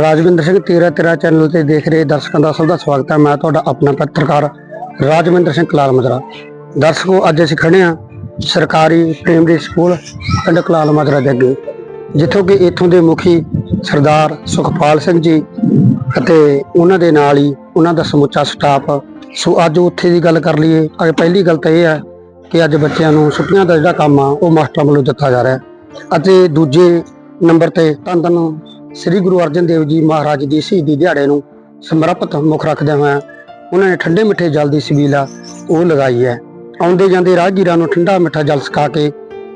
ਰਾਜਵਿੰਦਰ ਸਿੰਘ ਤੇਰਾ ਤੇਰਾ ਚੈਨਲ ਤੇ ਦੇਖ ਰਹੇ ਦਰਸ਼ਕਾਂ ਦਾ ਸਭ ਦਾ ਸਵਾਗਤ ਹੈ। ਮੈਂ ਤੁਹਾਡਾ ਆਪਣਾ ਪੱਤਰਕਾਰ ਰਾਜਵਿੰਦਰ ਸਿੰਘ ਕਲਾਲ ਮਜਰਾ ਦਰਸ਼ਕੋ, ਅੱਜ ਅਸੀਂ ਖੜੇ ਹਾਂ ਸਰਕਾਰੀ ਪ੍ਰਾਇਮਰੀ ਸਕੂਲ ਪਿੰਡ ਕਲਾਲ ਮਜਰਾ ਦੇ ਅੱਗੇ, ਜਿੱਥੋਂ ਕਿ ਇੱਥੋਂ ਦੇ ਮੁਖੀ ਸਰਦਾਰ ਸੁਖਪਾਲ ਸਿੰਘ ਜੀ ਅਤੇ ਉਹਨਾਂ ਦੇ ਨਾਲ ਹੀ ਉਹਨਾਂ ਦਾ ਸਮੁੱਚਾ ਸਟਾਫ। ਸੋ ਅੱਜ ਉੱਥੇ ਦੀ ਗੱਲ ਕਰ ਲਈਏ, ਅੱਜ ਪਹਿਲੀ ਗੱਲ ਤਾਂ ਇਹ ਹੈ ਕਿ ਅੱਜ ਬੱਚਿਆਂ ਨੂੰ ਛੁੱਟੀਆਂ ਦਾ ਜਿਹੜਾ ਕੰਮ ਆ, ਉਹ ਮਾਸਟਰਾਂ ਵੱਲੋਂ ਦਿੱਤਾ ਜਾ ਰਿਹਾ ਅਤੇ ਦੂਜੇ ਨੰਬਰ ਤੇ ਧੰਨ ਧੰਨ ਸ੍ਰੀ ਗੁਰੂ ਅਰਜਨ ਦੇਵ ਜੀ ਮਹਾਰਾਜ ਦੀ ਸ਼ਹੀਦੀ ਦਿਹਾੜੇ ਨੂੰ ਸਮਰਪਿਤ ਮੁੱਖ ਰੱਖਦਿਆਂ ਹੋਇਆਂ ਉਹਨਾਂ ਨੇ ਠੰਡੇ ਮਿੱਠੇ ਜਲ ਦੀ ਸ਼ਬੀਲਾ ਉਹ ਲਗਾਈ ਹੈ। ਆਉਂਦੇ ਜਾਂਦੇ ਰਾਹਗੀਰਾਂ ਨੂੰ ਠੰਡਾ ਮਿੱਠਾ ਜਲ ਛਕਾ ਕੇ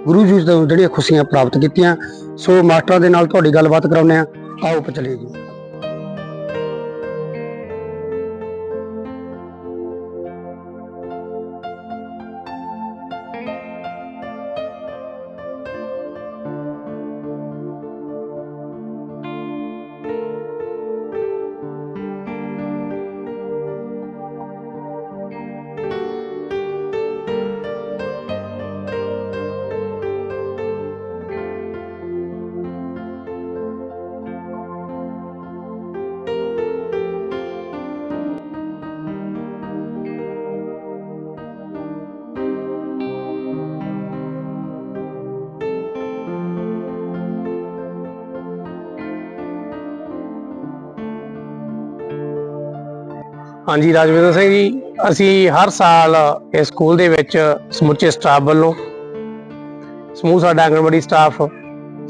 ਗੁਰੂ ਜੀ ਤੋਂ ਜਿਹੜੀਆਂ ਖੁਸ਼ੀਆਂ ਪ੍ਰਾਪਤ ਕੀਤੀਆਂ, ਸੋ ਮਾਸਟਰਾਂ ਦੇ ਨਾਲ ਤੁਹਾਡੀ ਗੱਲਬਾਤ ਕਰਾਉਂਦੇ ਆ ਆਓ ਚਲੇ ਜੀ। ਹਾਂਜੀ, ਰਾਜਵਿੰਦਰ ਸਿੰਘ ਜੀ, ਅਸੀਂ ਹਰ ਸਾਲ ਇਸ ਸਕੂਲ ਦੇ ਵਿੱਚ ਸਮੁੱਚੇ ਸਟਾਫ ਵੱਲੋਂ, ਸਮੂਹ ਸਾਡਾ ਆਂਗਣਵਾੜੀ ਸਟਾਫ,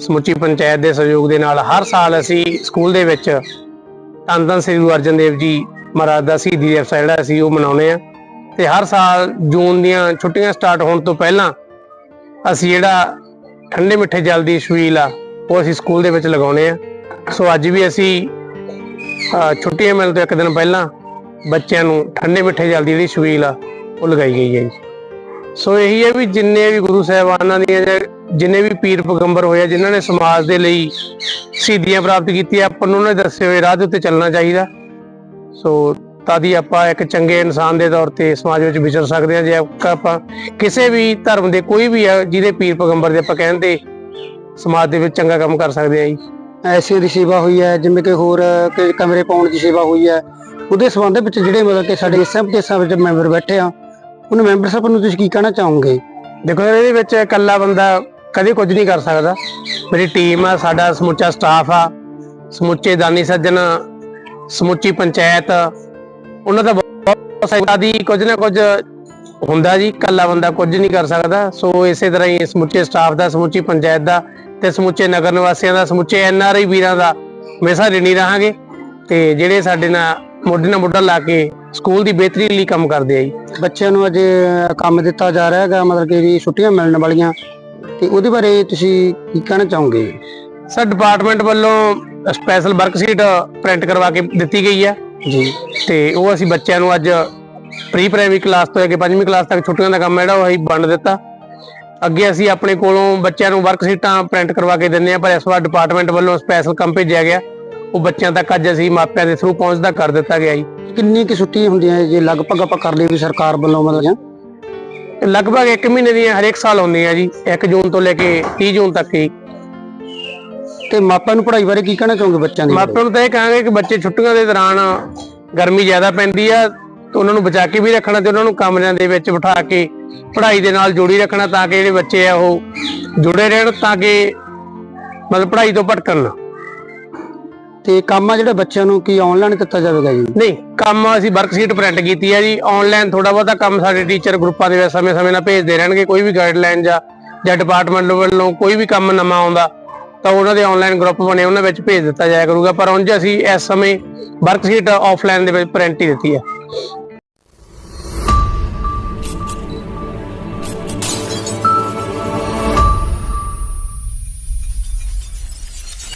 ਸਮੁੱਚੀ ਪੰਚਾਇਤ ਦੇ ਸਹਿਯੋਗ ਦੇ ਨਾਲ ਹਰ ਸਾਲ ਅਸੀਂ ਸਕੂਲ ਦੇ ਵਿੱਚ ਧੰਨ ਧੰਨ ਸ੍ਰੀ ਗੁਰੂ ਅਰਜਨ ਦੇਵ ਜੀ ਮਹਾਰਾਜ ਦਾ ਸ਼ਹੀਦੀ ਦਿਵਸ ਆ ਜਿਹੜਾ ਅਸੀਂ ਉਹ ਮਨਾਉਂਦੇ ਆ ਤੇ ਹਰ ਸਾਲ ਜੂਨ ਦੀਆਂ ਛੁੱਟੀਆਂ ਸਟਾਰਟ ਹੋਣ ਤੋਂ ਪਹਿਲਾਂ ਅਸੀਂ ਜਿਹੜਾ ਠੰਡੇ ਮਿੱਠੇ ਜਲ ਦੀ ਛਬੀਲ ਆ, ਉਹ ਅਸੀਂ ਸਕੂਲ ਦੇ ਵਿੱਚ ਲਗਾਉਂਦੇ ਆ ਸੋ ਅੱਜ ਵੀ ਅਸੀਂ ਛੁੱਟੀਆਂ ਮਿਲਣ ਤੋਂ ਇੱਕ ਦਿਨ ਪਹਿਲਾਂ ਬੱਚਿਆਂ ਨੂੰ ਠੰਡੇ ਮਿੱਠੇ ਜਲ ਦੀ ਜਿਹੜੀ ਛਬੀਲ ਆ, ਉਹ ਲਗਾਈ ਗਈ ਹੈ ਜੀ। ਸੋ ਇਹੀ ਹੈ ਵੀ ਜਿੰਨੇ ਵੀ ਗੁਰੂ ਸਾਹਿਬਾਨਾਂ ਦੀਆਂ ਜਿੰਨੇ ਵੀ ਪੀਰ ਪੈਗੰਬਰ ਹੋਏ ਜਿਨ੍ਹਾਂ ਨੇ ਸਮਾਜ ਦੇ ਲਈ ਸ਼ਹੀਦੀਆਂ ਪ੍ਰਾਪਤ ਕੀਤੀਆਂ, ਆਪਾਂ ਨੂੰ ਉਹਨਾਂ ਦੇ ਦੱਸੇ ਹੋਏ ਰਾਹ ਦੇ ਉੱਤੇ ਚੱਲਣਾ ਚਾਹੀਦਾ। ਸੋ ਤਾਂ ਦੀ ਆਪਾਂ ਇੱਕ ਚੰਗੇ ਇਨਸਾਨ ਦੇ ਤੌਰ ਤੇ ਸਮਾਜ ਵਿੱਚ ਵਿਚਰ ਸਕਦੇ ਹਾਂ, ਜੇ ਆਪਾਂ ਕਿਸੇ ਵੀ ਧਰਮ ਦੇ ਕੋਈ ਵੀ ਆ, ਜਿਹਦੇ ਪੀਰ ਪੈਗੰਬਰ ਦੇ ਆਪਾਂ ਕਹਿੰਦੇ ਸਮਾਜ ਦੇ ਵਿੱਚ ਚੰਗਾ ਕੰਮ ਕਰ ਸਕਦੇ ਹਾਂ ਜੀ। ਐਸੇ ਦੀ ਸੇਵਾ ਹੋਈ ਹੈ, ਜਿਵੇਂ ਕਿ ਹੋਰ ਕਮਰੇ ਪਾਉਣ ਦੀ ਸੇਵਾ ਹੋਈ ਹੈ। ਉਹਦੇ ਸੰਬੰਧ ਵਿੱਚ ਜਿਹੜੇ ਮਤਲਬ ਕਿ ਸਾਡੇ ਸਭ ਦੇ ਸਭ ਵਿੱਚ ਮੈਂਬਰ ਬੈਠੇ ਆ, ਉਹਨਾਂ ਮੈਂਬਰ ਸਾਹਿਬ ਨੂੰ ਤੁਸੀਂ ਕੀ ਕਹਿਣਾ ਚਾਹੋਗੇ? ਦੇਖੋ ਇਹਦੇ ਵਿੱਚ ਇਕੱਲਾ ਬੰਦਾ ਕਦੇ ਕੁਝ ਨਹੀਂ ਕਰ ਸਕਦਾ। ਮੇਰੀ ਟੀਮ ਆ, ਸਾਡਾ ਸਮੁੱਚਾ ਸਟਾਫ ਆ, ਸਮੁੱਚੇ ਦਾਨੀ ਸੱਜਣ, ਸਮੁੱਚੀ ਪੰਚਾਇਤ, ਉਹਨਾਂ ਦਾ ਬਹੁਤ ਸਹਾਇਤਾ ਦੀ ਕੁਝ ਨਾ ਕੁਝ ਹੁੰਦਾ ਜੀ, ਇਕੱਲਾ ਬੰਦਾ ਕੁਝ ਨਹੀਂ ਕਰ ਸਕਦਾ। ਸੋ ਇਸੇ ਤਰ੍ਹਾਂ ਹੀ ਸਮੁੱਚੇ ਸਟਾਫ ਦਾ, ਸਮੁੱਚੀ ਪੰਚਾਇਤ ਦਾ ਤੇ ਸਮੁੱਚੇ ਨਗਰ ਨਿਵਾਸੀਆਂ ਦਾ, ਸਮੁੱਚੇ ਐਨ ਆਰ ਆਈ ਵੀਰਾਂ ਦਾ ਹਮੇਸ਼ਾ ਰਿਣੀ ਰਹਾਂਗੇ। ਤੇ ਜਿਹੜੇ ਸਾਡੇ ਨਾਲ ਮੋਢੇ ਨਾਲ ਮੋਢਾ ਲਾ ਕੇ ਸਕੂਲ ਦੀ ਬਿਹਤਰੀ ਲਈ ਕੰਮ ਕਰਦੇ ਆ ਜੀ। ਬੱਚਿਆਂ ਨੂੰ ਅਜੇ ਕੰਮ ਦਿੱਤਾ ਜਾ ਰਿਹਾ ਹੈਗਾ ਮਤਲਬ ਕਿ ਵੀ ਛੁੱਟੀਆਂ ਮਿਲਣ ਵਾਲੀਆਂ। ਤੇ ਉਹਦੇ ਬਾਰੇ ਤੁਸੀਂ ਕੀ ਕਹਿਣਾ ਚਾਹੋਗੇ? ਸਰ ਡਿਪਾਰਟਮੈਂਟ ਵੱਲੋਂ ਸਪੈਸ਼ਲ ਵਰਕਸ਼ੀਟ ਪ੍ਰਿੰਟ ਕਰਵਾ ਕੇ ਦਿੱਤੀ ਗਈ ਹੈ। ਜੀ। ਤੇ ਉਹ ਅਸੀਂ ਬੱਚਿਆਂ ਨੂੰ ਅੱਜ ਪ੍ਰੀ ਪ੍ਰਾਇਮਰੀ ਕਲਾਸ ਤੋਂ ਲੈ ਕੇ ਪੰਜਵੀਂ ਕਲਾਸ ਤੱਕ ਛੁੱਟੀਆਂ ਦਾ ਕੰਮ ਜਿਹੜਾ ਉਹ ਅਸੀਂ ਵੰਡ ਦਿੱਤਾ। ਅੱਗੇ ਅਸੀਂ ਆਪਣੇ ਕੋਲੋਂ ਬੱਚਿਆਂ ਨੂੰ ਵਰਕਸ਼ੀਟਾਂ ਪ੍ਰਿੰਟ ਕਰਵਾ ਕੇ ਦਿੰਦੇ ਆ ਪਰ ਇਸ ਵਾਰ ਡਿਪਾਰਟਮੈਂਟ ਵੱਲੋਂ ਸਪੈਸ਼ਲ ਕੰਮ ਭੇਜਿਆ ਗਿਆ। ਉਹ ਬੱਚਿਆਂ ਤੱਕ ਅੱਜ ਅਸੀਂ ਮਾਪਿਆਂ ਦੇ ਥਰੂ ਪਹੁੰਚਦਾ ਕਰ ਦਿੱਤਾ ਗਿਆ ਜੀ। ਕਿੰਨੀ ਕਿ ਛੁੱਟੀ ਹੁੰਦੀਆਂ ਹੈ ਜੇ ਲਗਭਗ ਆਪਾਂ ਕਰ ਲਈ ਵੀ ਸਰਕਾਰ ਵੱਲੋਂ ਮਤਲਬ ਜਾਂ? ਲਗਭਗ 1 ਮਹੀਨੇ ਦੀਆਂ ਹਰੇਕ ਸਾਲ ਆਉਂਦੀਆਂ ਜੀ 1 ਜੂਨ ਤੋਂ ਲੈ ਕੇ 30 ਜੂਨ ਤੱਕ ਹੀ ਤੇ ਮਾਪਿਆਂ ਨੂੰ ਪੜ੍ਹਾਈ ਬਾਰੇ ਕੀ ਕਹਿਣਾ ਚਾਹੋਗੇ ਬੱਚਿਆਂ ਦੀ ਮਾਪਿਆਂ ਨੂੰ ਤਾਂ ਇਹ ਕਹਾਂਗੇ ਕਿ ਬੱਚੇ ਛੁੱਟੀਆਂ ਦੇ ਦੌਰਾਨ ਗਰਮੀ ਜ਼ਿਆਦਾ ਪੈਂਦੀ ਆ ਤੇ ਉਹਨਾਂ ਨੂੰ ਬਚਾ ਕੇ ਵੀ ਰੱਖਣਾ ਤੇ ਉਹਨਾਂ ਨੂੰ ਕਮਰਿਆਂ ਦੇ ਵਿੱਚ ਬਿਠਾ ਕੇ ਪੜ੍ਹਾਈ ਦੇ ਨਾਲ ਜੋੜੀ ਰੱਖਣਾ ਤਾਂ ਕਿ ਜਿਹੜੇ ਬੱਚੇ ਆ ਉਹ ਜੁੜੇ ਰਹਿਣ ਤਾਂ ਕਿ ਮਤਲਬ ਪੜ੍ਹਾਈ ਤੋਂ ਭਟਕਣ ਨਾ। ਤੇ ਕੰਮ ਆ ਜਿਹੜੇ ਬੱਚਿਆਂ ਨੂੰ ਕੀ ਆਨਲਾਈਨ ਦਿੱਤਾ ਜਾਵੇਗਾ ਜੀ? ਨਹੀਂ, ਕੰਮ ਅਸੀਂ ਵਰਕਸ਼ੀਟ ਪ੍ਰਿੰਟ ਕੀਤੀ ਹੈ ਜੀ। ਆਨਲਾਈਨ ਥੋੜਾ ਬਹੁਤਾ ਕੰਮ ਸਾਡੇ ਟੀਚਰ ਗਰੁੱਪਾਂ ਦੇ ਵਿੱਚ ਸਮੇਂ-ਸਮੇਂ ਨਾਲ ਭੇਜਦੇ ਰਹਿਣਗੇ। ਕੋਈ ਵੀ ਗਾਈਡਲਾਈਨ ਜਾਂ ਜਾਂ ਡਿਪਾਰਟਮੈਂਟ ਵੱਲੋਂ ਕੋਈ ਵੀ ਕੰਮ ਨਵਾਂ ਆਉਂਦਾ, ਤਾਂ ਉਹਨਾਂ ਦੇ ਆਨਲਾਈਨ ਗਰੁੱਪ ਬਣੇ, ਉਹਨਾਂ ਵਿੱਚ ਭੇਜ ਦਿੱਤਾ ਜਾਇਆ ਕਰੂਗਾ। ਪਰ ਉਂਝ ਅਸੀਂ ਇਸ ਸਮੇਂ ਵਰਕਸ਼ੀਟ ਆਫਲਾਈਨ ਦੇ ਵਿੱਚ ਪ੍ਰਿੰਟ ਹੀ ਦਿੱਤੀ ਹੈ